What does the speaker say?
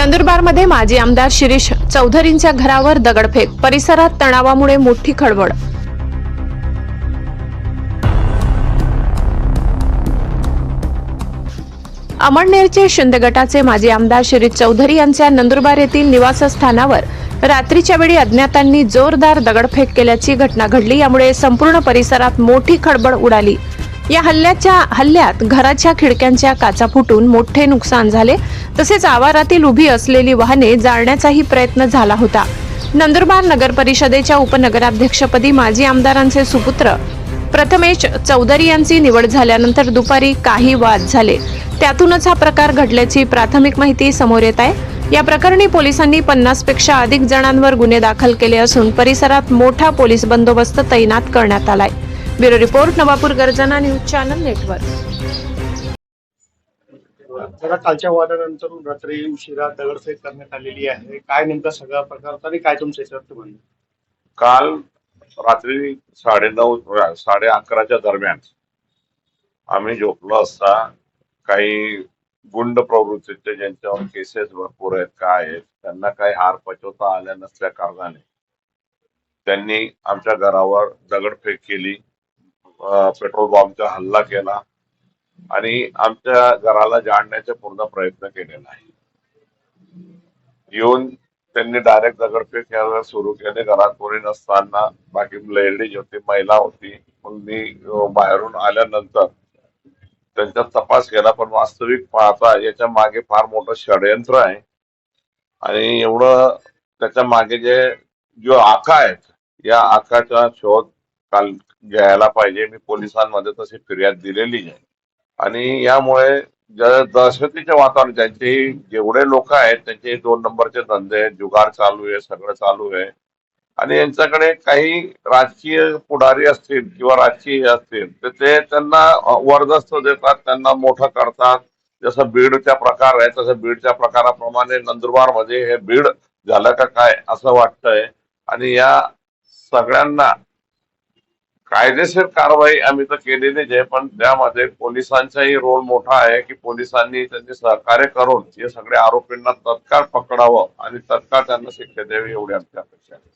नंदुरबारमध्ये माजी आमदार शिरीष चौधरींच्या घरावर दगडफेक. परिसरात तणावामुळे मोठी खळबळ. अमळनेरचे शिंदे गटाचे माजी आमदार शिरीष चौधरी यांच्या नंदुरबार येथील निवासस्थानावर रात्रीच्या वेळी अज्ञातांनी जोरदार दगडफेक केल्याची घटना घडली. यामुळे संपूर्ण परिसरात मोठी खळबळ उडाली. या हल्ल्याच्या हल्ल्यात घराच्या खिडक्यांच्या काचा फुटून मोठे नुकसान झाले. तसेच आवारातील उभी असलेली वाहने जाळण्याचाही प्रयत्न झाला होता. नंदुरबार नगर परिषदेच्या उपनगराध्यक्षपदी माजी आमदारांचे सुपुत्र प्रथमेश चौधरी यांची निवड झाल्यानंतर दुपारी काही वाद झाले. त्यातूनच हा प्रकार घडल्याची प्राथमिक माहिती समोर येत आहे. या प्रकरणी पोलिसांनी पन्नासपेक्षा अधिक जणांवर गुन्हे दाखल केले असून परिसरात मोठा पोलीस बंदोबस्त तैनात करण्यात आलाय. ब्युरो रिपोर्ट नवापूर गर्जना न्यूज चॅनल नेटवर्क. जरा कालच्या वादानंतर रात्री उशिरा दगडफेक करण्यात आलेली आहे. काय नेमका सगळा प्रकार होता आणि काय तुमचं याच्यावर म्हणणं? काल रात्री साडेनऊ साडे अकराच्या दरम्यान आम्ही झोपलो असता काही गुंड प्रवृत्तीचे ज्यांच्यावर केसेस भरपूर आहेत काय आहेत त्यांना काही हार पचवता आल्या नसल्या कारणाने त्यांनी आमच्या घरावर दगडफेक केली. पेट्रोल बॉम्बचा हल्ला केला आणि आमच्या घराला जाळण्याचा पूर्ण प्रयत्न केलेला आहे येऊन त्यांनी डायरेक्ट दगडफेक करायला सुरू केले. घरात कोणी नसताना बाकी लेडीज होती महिला होती मग मी बाहेरून आल्यानंतर त्यांचा तपास केला. पण वास्तविक पाहता याच्या मागे फार मोठं षडयंत्र आहे. आणि एवढं त्याच्यामागे जे जो आका आहेत या आकाचा शोध काल घ्यायला पाहिजे मी पोलिसांमध्ये तशी फिर्याद दिलेली आहे आणि यामुळे ज्या दहशतीचे वातावरण ज्यांचे जेवढे लोक आहेत त्यांचे दोन नंबरचे धंदे आहेत जुगार चालू आहे सगळं चालू आहे. आणि यांच्याकडे काही राजकीय पुढारी असतील किंवा राजकीय असतील तर ते त्यांना वर्दस्त देतात त्यांना मोठं करतात. जसं बीडचा प्रकार आहे तसं बीडच्या प्रकाराप्रमाणे नंदुरबारमध्ये हे बीड झालं का काय असं वाटतंय. आणि या सगळ्यांना कायदेशीर कारवाई आम्ही तर केलेलीच आहे पण त्यामध्ये पोलिसांचाही रोल मोठा आहे की पोलिसांनी त्यांचे सहकार्य करून हे सगळ्या आरोपींना तत्काळ पकडावं आणि तत्काळ त्यांना शिक्षा द्यावी एवढी आमची अपेक्षा आहे.